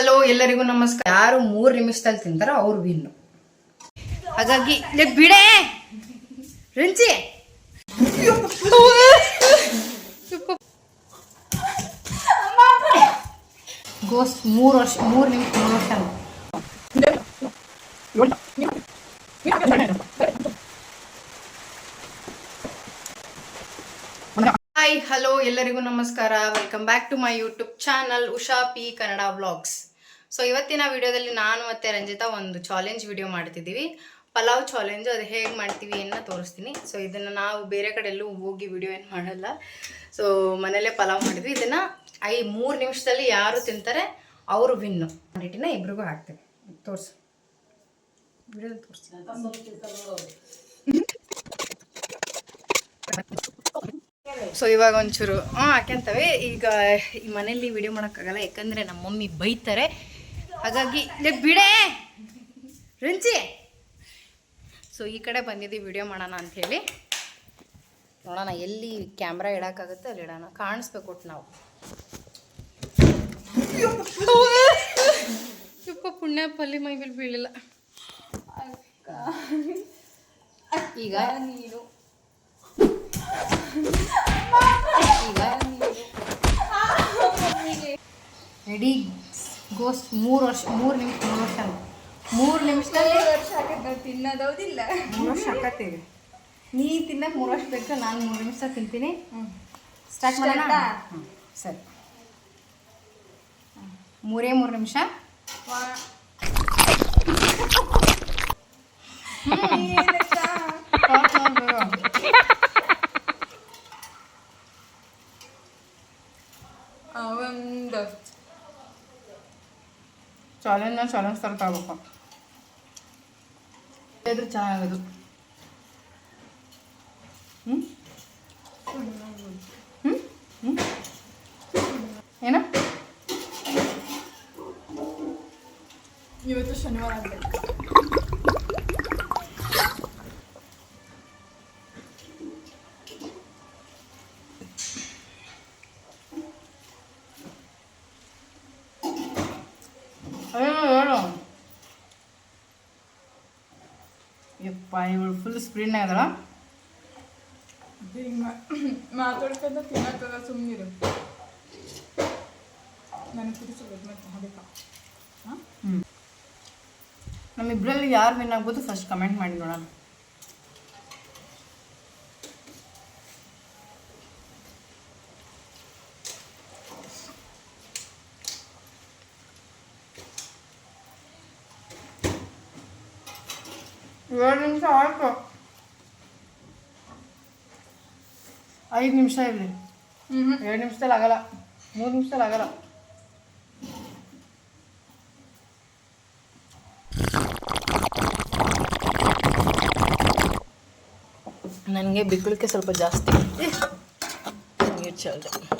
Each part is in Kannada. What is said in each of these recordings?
ಹಲೋ, ಎಲ್ಲರಿಗೂ ನಮಸ್ಕಾರ. ಯಾರು ಮೂರು ನಿಮಿಷದಲ್ಲಿ ತಿಂತಾರೋ ಅವ್ರು ವಿನ್ನು. ಹಾಗಾಗಿ ಬಿಡೇ ರಂಜಿ ಗೋಸ್ ಮೂರು ವರ್ಷ, ಮೂರು ನಿಮಿಷ, ಮೂರು ವರ್ಷ ಹಲೋ ಎಲ್ಲರಿಗೂ ನಮಸ್ಕಾರ. Welcome back to my YouTube channel Usha P Kannada vlogs so ಇವತ್ತಿನ ವಿಡಿಯೋದಲ್ಲಿ ನಾನು ಮತ್ತು ರಂಜಿತಾ ಒಂದು ಚಾಲೆಂಜ್ ವಿಡಿಯೋ ಮಾಡ್ತಿದ್ದೀವಿ. ಪಲಾವ್ ಚಾಲೆಂಜ್ ಅದು ಹೇಗೆ ಮಾಡ್ತೀವಿ ಅನ್ನೋ ತೋರಿಸ್ತೀನಿ. ಸೊ ಇದನ್ನು ನಾವು ಬೇರೆ ಕಡೆ ಎಲ್ಲೂ ಹೋಗಿ ವಿಡಿಯೋ ಏನು ಮಾಡಲ್ಲ. ಸೊ ಮನೆಯಲ್ಲೇ ಪಲಾವ್ ಮಾಡಿದ್ವಿ. ಇದನ್ನು ಐ ಮೂರು ನಿಮಿಷದಲ್ಲಿ ಯಾರು ತಿಂತಾರೆ, ಅವರು ವಿನ್ನು ಕ್ವಾಂಟಿಟಿನ ಇಬ್ರಿಗೂ ಹಾಕ್ತೀವಿ ತೋರಿಸು. ಸೊ ಇವಾಗ ಒಂಚೂರು, ಹಾಂ, ಹಾಕ್ಯಂತವೆ. ಈಗ ಈ ಮನೇಲಿ ವಿಡಿಯೋ ಮಾಡೋಕ್ಕಾಗಲ್ಲ. ಯಾಕಂದರೆ ನಮ್ಮ ಮಮ್ಮಿ ಬೈತಾರೆ. ಹಾಗಾಗಿ ಬಿಡೇ ಬಿಡೆ. ರಂಜಿ ಸೊ ಈ ಕಡೆ ಬಂದಿದ್ದೀವಿ ವಿಡಿಯೋ ಮಾಡೋಣ ಅಂಥೇಳಿ ನೋಡೋಣ ಎಲ್ಲಿ ಕ್ಯಾಮ್ರಾ ಇಡೋಕ್ಕಾಗುತ್ತೆ ಅಲ್ಲಿ ಇಡೋಣ. ಕಾಣಿಸ್ಬೇಕು ಒಟ್ಟು ನಾವು. ಸ್ವಲ್ಪ ಪುಣ್ಯ ಪಲ್ಲಿ ಮೈ ಮೇಲೆ ಬೀಳಿಲ್ಲ. ಈಗ ನೀನು ಈಗ ರೆಡಿ ಗೋಸ್ಟ್ ಮೂರು ವರ್ಷ ಮೂರು ನಿಮಿಷ ಮೂರು ವರ್ಷ ಮೂರು ನಿಮಿಷದಲ್ಲಿ ತಿನ್ನೋದೌದಿಲ್ಲ. ಮೂರು ವರ್ಷ ಹಾಕತ್ತೀವಿ ನೀ ತಿನ್ನಕ್ಕೆ ಮೂರು ವರ್ಷ ಬೇಕು ನಾನು ಮೂರು ನಿಮಿಷ ತಿಂತೀನಿ. ಸ್ಟಾರ್ಟ್ ಮಾಡೋಣ? ಸರಿ. ಮೂರೇ ಮೂರು ನಿಮಿಷ. ಚಾಲೆಂಜ್ ಚಾಲೆಂಜ್ ಥರ ತಗೋಬೇಕು ಇದ್ರೆ ಚೆನ್ನಾಗದು. ಹ್ಞೂ ಹ್ಞೂ ಹ್ಞೂ ಏನ? ಇವತ್ತು ಶನಿವಾರ ಆಗ್ಬೇಕು ಅಯ್ಯೋ ಹೇಳು ಯಪ್ಪ ಇವಳು ಫುಲ್ ಸ್ಪ್ರೀಡ್ನಾಗ ಅದಳ. ಮಾತಾಡ್ಕೊಂಡ ತಿನ್ನತ್ತದ ಸುಮ್ಮನಿರು ನನಗೆ ಮತ್ತೆ ಅದಕ್ಕೆ. ಹ್ಞೂ ನಮ್ಮಿಬ್ಬರಲ್ಲಿ ಯಾರು ವಿನ್ ಆಗ್ಬೋದು ಫಸ್ಟ್ ಕಮೆಂಟ್ ಮಾಡಿ ನೋಡೋಣ. ಎರಡು ನಿಮಿಷ ಆಯ್ತು. ಐದು ನಿಮಿಷ ಇರಲಿ. ಹ್ಞೂ ಎರಡು ನಿಮಿಷದಲ್ಲಿ ಆಗಲ್ಲ. ಮೂರು ನಿಮಿಷದಲ್ಲಿ ಆಗಲ್ಲ. ನನಗೆ ಬಿಕ್ಕಳಿಕೆ ಸ್ವಲ್ಪ ಜಾಸ್ತಿ. ನೀರು ಚಲ್ದೆ.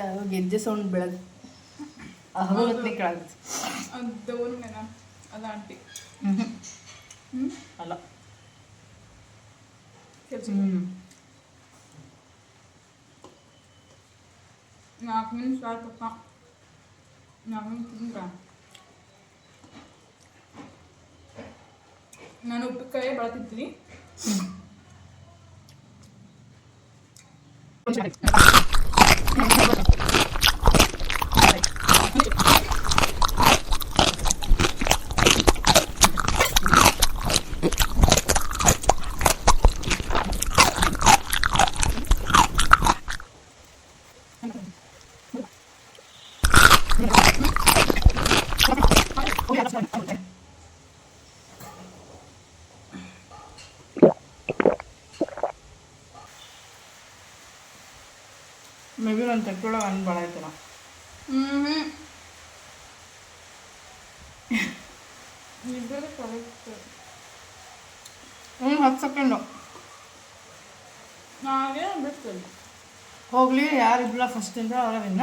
ಯಾವ ಗೆಜ್ಜೆ ಸೌಂಡ್ ಬೆಳಗ್ಗೆ ಹಗಲತ್ನೇ ಕೆಳಗುತ್ತೆ ಅದು ದೌರ್ನೆನ ಅದು ಆಂಟಿ. ಹ್ಞೂ ಹ್ಞೂ ಅಲ್ಲ. ಕೆಲಸ. ಹ್ಞೂ ನಾಲ್ಕು ನಿಮಿಷ ಆಯ್ತಪ್ಪ ನಾಲ್ಕು ನಿಮಿಷ ತಿಂದ್ರ? ನಾನು ಉಪ್ಪಿನಕಾಯಿ ಬಳತಿದ್ದೀನಿ. ಮೇ ಮೇಬಿ ನಾನು ತೆಕ್ಕೊಳ್ಳೋ ಹಣ್ಣು ಭಾಳ ಆಯ್ತಲ್ಲ ಹ್ಞೂ ಹತ್ತು ಸೆಕೆಂಡು ಹಾಗೆ ಬಿಡ್ತೀನಿ ಹೋಗಲಿ ಯಾರಿಬ್ಬಲ್ಲ ಫಸ್ಟಿಂದ ಅವರ ವಿನ್ನ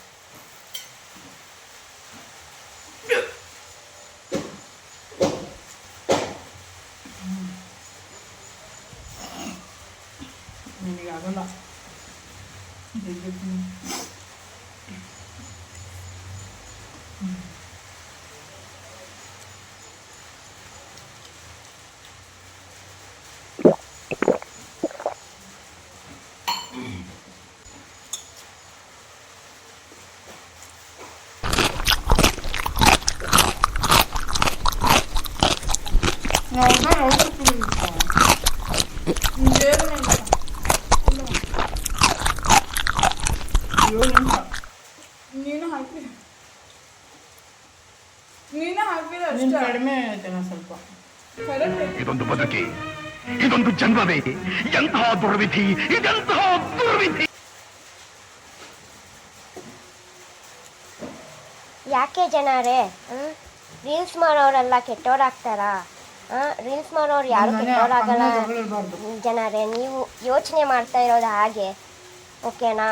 लागला 야, 나 얼굴 뿌리니까. 이제 애들 ಇದೊಂದು ಬದುಕಿ ಇದೊಂದು ಜನ್ಮವೇ ಎಂತಹ ದುರ್ವಿಧಿ ಇದೆಂತಹ ದುರ್ವಿಧಿ? ಯಾಕೆ ಜನರೇ ರೀಲ್ಸ್ ಮಾಡೋರೆಲ್ಲ ಕೆಟ್ಟೋರಾಗ್ತಾರಾ? ರೀಲ್ಸ್ ಮಾಡೋರು ಯಾರು ಕೆಟ್ಟೋರಾಗಲ್ಲ? ಜನರೇ ನೀವು ಯೋಚನೆ ಮಾಡ್ತಾ ಇರೋದು ಹಾಗೆ ಓಕೆನಾ?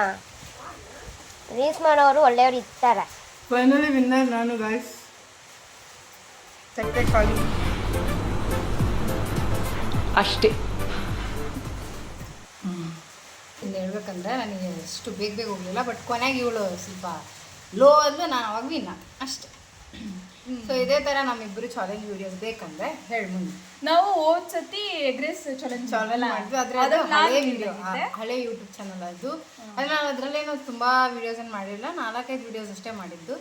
ರೀಲ್ಸ್ ಮಾಡೋರು ಒಳ್ಳೆಯವರು ಇರ್ತಾರೆ. ಫೈನಲಿ ವಿನ್ನರ್ ನಾನು ಗಾಯ್ಸ್ ಸೆಕ್ಟೆಕ್ ಖಾಲಿ. ಅಷ್ಟೇ. ಇನ್ನು ಹೇಳ್ಬೇಕಂದ್ರೆ ನನಗೆ ಅಷ್ಟು ಬೇಗ ಬೇಗ ಹೋಗಲಿಲ್ಲ ಬಟ್ ಕೊನೆಗೆ ಇವಳು ಸ್ವಲ್ಪ ಲೋ ಅಂದ್ರೆ ನಾನು ಅವಾಗ ವಿನ್ನ ಅಷ್ಟೇ. ಸೊ ಇದೇ ಥರ ನಮ್ಮಿಬ್ಬರು ಚಾಲೆಂಜ್ ವಿಡಿಯೋಸ್ ಬೇಕಂದ್ರೆ ಹೇಳಿ ಮುಂದೆ. ನಾವು ಹೋದ್ ಸತಿ ಎಗ್ರೆಸ್ ಚಾಲೆಂಜ್ ಮಾಡಿದ್ವಿ ಆದರೆ ಅದು ಹಳೆ ವಿಡಿಯೋ ಹಳೆ ಯೂಟ್ಯೂಬ್ ಚಾನಲ್ ಅದು. ಅದು ನಾನು ಅದರಲ್ಲೇನು ತುಂಬ ವಿಡಿಯೋಸ್ ಏನು ಮಾಡಿಲ್ಲ ನಾಲ್ಕೈದು ವಿಡಿಯೋಸ್ ಅಷ್ಟೇ ಮಾಡಿದ್ದು.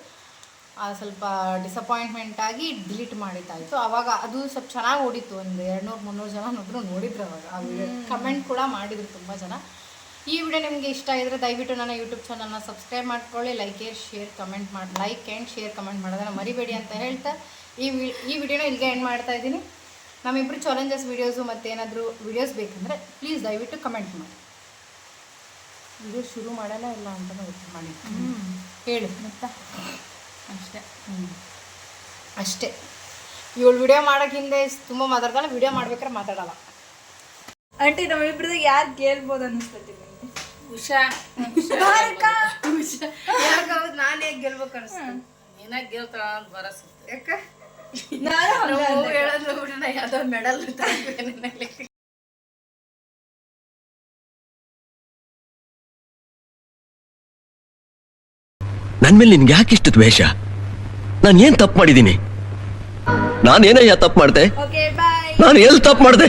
ಸ್ವಲ್ಪ ಡಿಸಪಾಯಿಂಟ್ಮೆಂಟ್ ಆಗಿ ಡಿಲೀಟ್ ಮಾಡಿದ್ದಾಯಿತು. ಅವಾಗ ಅದು ಸ್ವಲ್ಪ ಚೆನ್ನಾಗಿ ಓಡಿತ್ತು. ಒಂದು ಎರಡ್ನೂರು ಮುನ್ನೂರು ಜನ ಒಬ್ಬರು ನೋಡಿದ್ರು ಅವಾಗ. ಆ ವಿಡಿಯೋ ಕಮೆಂಟ್ ಕೂಡ ಮಾಡಿದ್ರು ತುಂಬ ಜನ. ಈ ವಿಡಿಯೋ ನಿಮಗೆ ಇಷ್ಟ ಆಗಿದ್ರೆ ದಯವಿಟ್ಟು ನನ್ನ ಯೂಟ್ಯೂಬ್ ಚಾನಲ್ನ ಸಬ್ಸ್ಕ್ರೈಬ್ ಮಾಡ್ಕೊಳ್ಳಿ. ಲೈಕ್ ಶೇರ್ ಕಮೆಂಟ್ ಮಾಡಿ ಲೈಕ್ ಆ್ಯಂಡ್ ಶೇರ್ ಕಮೆಂಟ್ ಮಾಡೋದನ್ನ ಮರಿಬೇಡಿ ಅಂತ ಹೇಳ್ತಾ ಈ ವಿ ಈ ವಿಡಿಯೋನ ಇಲ್ಲಿಗೆ ಎಂಡ್ ಮಾಡ್ತಾ ಇದ್ದೀನಿ. ನಮ್ಮಿಬ್ಬರು ಚಾಲೆಂಜಸ್ ವೀಡಿಯೋಸು ಮತ್ತೇನಾದರೂ ವೀಡಿಯೋಸ್ ಬೇಕಂದರೆ ಪ್ಲೀಸ್ ದಯವಿಟ್ಟು ಕಮೆಂಟ್ ಮಾಡಿ. ವಿಡಿಯೋ ಶುರು ಮಾಡಲ್ಲ ಇಲ್ಲ ಅಂತಲೂ ಗೊತ್ತು ಮಾಡಿ. ಹೇಳು. ಮತ್ತ? ಅಷ್ಟೇ. ಅಷ್ಟೇ. ಇವಳು ವಿಡಿಯೋ ಮಾಡೋಕ್ಕಿಂತ ತುಂಬ ಮಾತಾಡ್ತಾಳೆ ವಿಡಿಯೋ ಮಾಡ್ಬೇಕಾದ್ರೆ ಮಾತಾಡಲ್ಲ. ಆಂಟಿ ನಮ್ಮಿಬ್ರದಾಗ ಯಾರು ಗೆಲ್ಬೋದು ಅನಿಸ್ತೈತಿ ಉಷಾ. ಯಾಕಾவது ನಾನು ಹೇಗೆ ಗೆಲ್ಬೇಕು ಅನಿಸ್ತು ನೀನಾಗ ಗೆಲ್ತಾಳ ಅಂತ ಭರವಸೆ ಯಾಕೆ? ನಾನು ಹೇಳೋದು ನಾ ಯಾವುದೋ ಮೆಡಲ್ ತಗೊಂಡ್ಬಿಟ್ಟೆ ನನ್ ಮೇಲೆ ನಿನ್ಗೆ ಇಷ್ಟು ದ್ವೇಷ? ನಾನು ಏನ್ ತಪ್ಪು ಮಾಡಿದ್ದೀನಿ? ನಾನೇನಯ್ಯ ತಪ್ಪು ಮಾಡ್ದೆ? ನಾನು ಎಲ್ಲಿ ತಪ್ಪು ಮಾಡ್ದೆ?